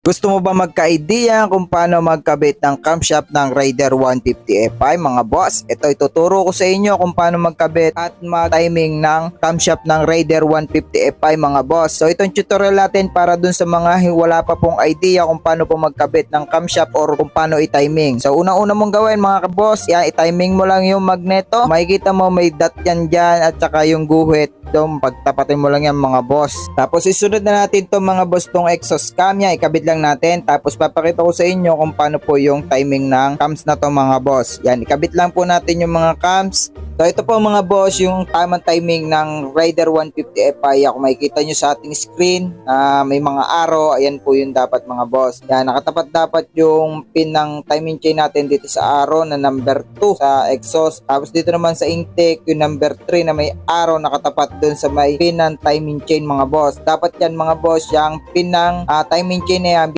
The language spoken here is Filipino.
Gusto mo ba magka-idea kung paano magkabit ng camshaft ng Raider 150 Fi mga boss? Ito ituturo ko sa inyo kung paano magkabit at mag-timing ng camshaft ng Raider 150 Fi mga boss. So itong tutorial natin para dun sa mga wala pa pong idea kung paano po magkabit ng camshaft or kung paano i-timing. So una-una mong gawin mga boss, yan i-timing mo lang yung magneto. Makikita mo may dot yan dyan at saka yung guhit doon pagtapatin mo lang yan mga boss. Tapos isunod na natin to mga boss tong exhaust cam niya, ikabit lang natin. Tapos papakita ko sa inyo kung paano po yung timing ng cams na to mga boss. Yan, ikabit lang po natin yung mga cams. So ito po mga boss, yung tamang timing ng Rider 150 Fi. Kung makikita nyo sa ating screen, na may mga arrow, ayan po yung dapat mga boss. Yan, nakatapat dapat yung pin ng timing chain natin dito sa arrow na number 2 sa exhaust. Tapos dito naman sa intake, yung number 3 na may arrow nakatapat dun sa may pin ng timing chain mga boss. Dapat yan mga boss, yung pin ng ah, timing chain na